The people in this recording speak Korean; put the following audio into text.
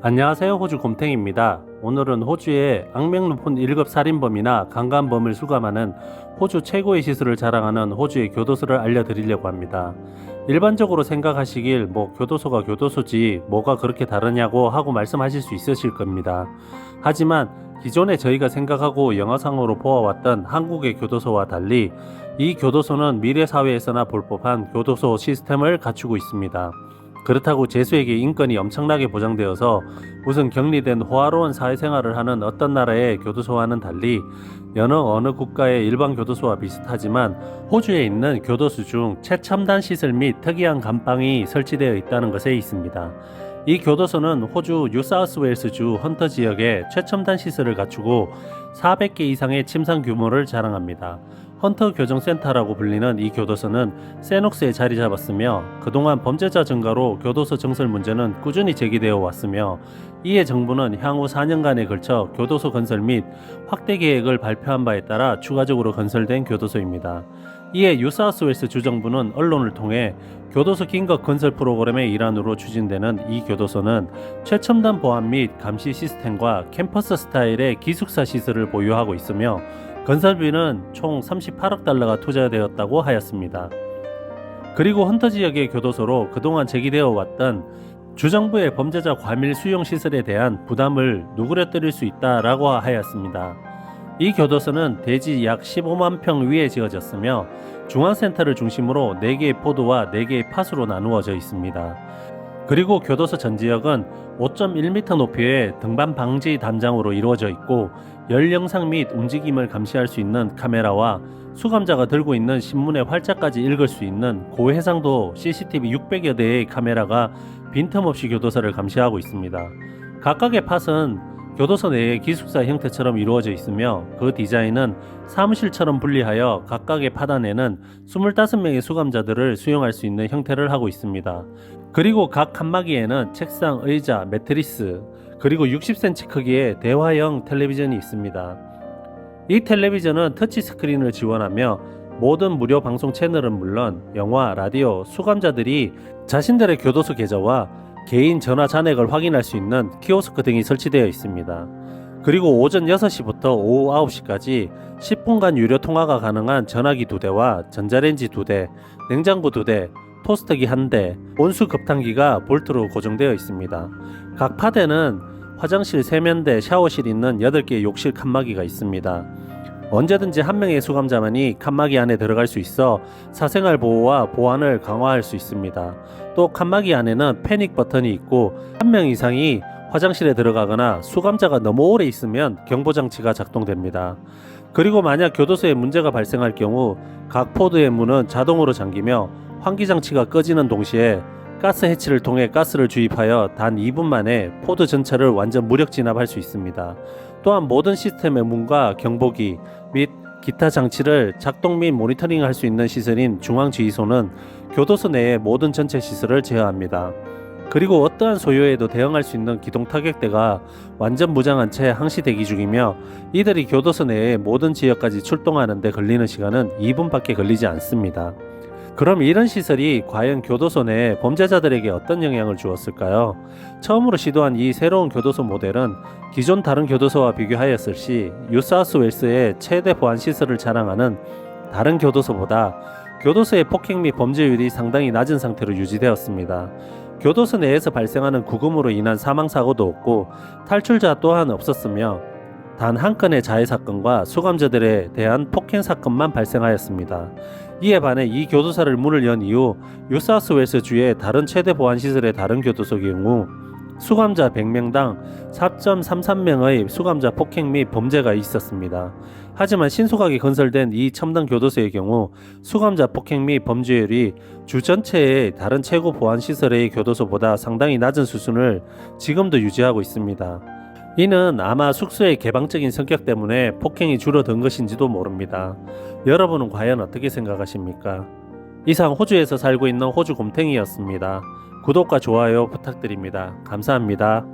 안녕하세요 호주 곰탱입니다. 오늘은 호주의 악명 높은 1급 살인범이나 강간범을 수감하는 호주 최고의 시설을 자랑하는 호주의 교도소를 알려드리려고 합니다. 일반적으로 생각하시길 뭐 교도소가 교도소지 뭐가 그렇게 다르냐고 하고 말씀하실 수 있으실 겁니다. 하지만 기존에 저희가 생각하고 영화상으로 보아왔던 한국의 교도소와 달리 이 교도소는 미래 사회에서나 볼 법한 교도소 시스템을 갖추고 있습니다. 그렇다고 재수에게 인권이 엄청나게 보장되어서 무슨 격리된 호화로운 사회생활을 하는 어떤 나라의 교도소와는 달리 여느 어느 국가의 일반 교도소와 비슷하지만 호주에 있는 교도소 중 최첨단 시설 및 특이한 감방이 설치되어 있다는 것에 있습니다. 이 교도소는 호주 뉴사우스웨일스주 헌터 지역에 최첨단 시설을 갖추고 400개 이상의 침상 규모를 자랑합니다. 헌터 교정센터라고 불리는 이 교도소는 세녹스에 자리 잡았으며 그동안 범죄자 증가로 교도소 증설 문제는 꾸준히 제기되어 왔으며 이에 정부는 향후 4년간에 걸쳐 교도소 건설 및 확대 계획을 발표한 바에 따라 추가적으로 건설된 교도소입니다. 이에 뉴사우스웨일스 주정부는 언론을 통해 교도소 긴급 건설 프로그램의 일환으로 추진되는 이 교도소는 최첨단 보안 및 감시 시스템과 캠퍼스 스타일의 기숙사 시설을 보유하고 있으며 건설비는 총 38억 달러가 투자되었다고 하였습니다. 그리고 헌터 지역의 교도소로 그동안 제기되어 왔던 주정부의 범죄자 과밀 수용 시설에 대한 부담을 누그러뜨릴 수 있다라고 하였습니다. 이 교도소는 대지 약 15만 평 위에 지어졌으며 중앙센터를 중심으로 4개의 포도와 4개의 팟으로 나누어져 있습니다. 그리고 교도소 전 지역은 5.1m 높이의 등반 방지 담장으로 이루어져 있고 열 영상 및 움직임을 감시할 수 있는 카메라와 수감자가 들고 있는 신문의 활자까지 읽을 수 있는 고해상도 CCTV 600여 대의 카메라가 빈틈없이 교도소를 감시하고 있습니다. 각각의 팟은 교도소 내의 기숙사 형태처럼 이루어져 있으며 그 디자인은 사무실처럼 분리하여 각각의 팟 안에는 25명의 수감자들을 수용할 수 있는 형태를 하고 있습니다. 그리고 각 칸막이에는 책상, 의자, 매트리스, 그리고 60cm 크기의 대화형 텔레비전이 있습니다. 이 텔레비전은 터치 스크린을 지원하며 모든 무료 방송 채널은 물론 영화, 라디오, 수감자들이 자신들의 교도소 계좌와 개인 전화 잔액을 확인할 수 있는 키오스크 등이 설치되어 있습니다. 그리고 오전 6시부터 오후 9시까지 10분간 유료 통화가 가능한 전화기 2대와 전자레인지 2대, 냉장고 2대, 토스터기 1대, 온수 급탕기가 볼트로 고정되어 있습니다. 각 파대는 화장실 세면대, 샤워실 있는 8개의 욕실 칸막이가 있습니다. 언제든지 한 명의 수감자만이 칸막이 안에 들어갈 수 있어 사생활 보호와 보안을 강화할 수 있습니다. 또 칸막이 안에는 패닉 버튼이 있고 한 명 이상이 화장실에 들어가거나 수감자가 너무 오래 있으면 경보 장치가 작동됩니다. 그리고 만약 교도소에 문제가 발생할 경우 각 포드의 문은 자동으로 잠기며 환기 장치가 꺼지는 동시에 가스 해치를 통해 가스를 주입하여 단 2분 만에 포드 전체를 완전 무력 진압할 수 있습니다. 또한 모든 시스템의 문과 경보기 및 기타 장치를 작동 및 모니터링 할 수 있는 시설인 중앙지휘소는 교도소 내의 모든 전체 시설을 제어합니다. 그리고 어떠한 소요에도 대응할 수 있는 기동 타격대가 완전 무장한 채 항시 대기 중이며 이들이 교도소 내의 모든 지역까지 출동하는데 걸리는 시간은 2분밖에 걸리지 않습니다. 그럼 이런 시설이 과연 교도소 내 범죄자들에게 어떤 영향을 주었을까요? 처음으로 시도한 이 새로운 교도소 모델은 기존 다른 교도소와 비교하였을 시 뉴사우스 웨일스의 최대 보안 시설을 자랑하는 다른 교도소보다 교도소의 폭행 및 범죄율이 상당히 낮은 상태로 유지되었습니다. 교도소 내에서 발생하는 구금으로 인한 사망 사고도 없고 탈출자 또한 없었으며 단 한 건의 자해 사건과 수감자들에 대한 폭행 사건만 발생하였습니다. 이에 반해 이 교도소를 문을 연 이후 뉴사우스웨일스 주의 다른 최대 보안 시설의 다른 교도소 경우 수감자 100명당 4.33명의 수감자 폭행 및 범죄가 있었습니다. 하지만 신속하게 건설된 이 첨단 교도소의 경우 수감자 폭행 및 범죄율이 주 전체의 다른 최고 보안 시설의 교도소보다 상당히 낮은 수준을 지금도 유지하고 있습니다. 이는 아마 숙소의 개방적인 성격 때문에 폭행이 줄어든 것인지도 모릅니다. 여러분은 과연 어떻게 생각하십니까? 이상 호주에서 살고 있는 호주 곰탱이였습니다. 구독과 좋아요 부탁드립니다. 감사합니다.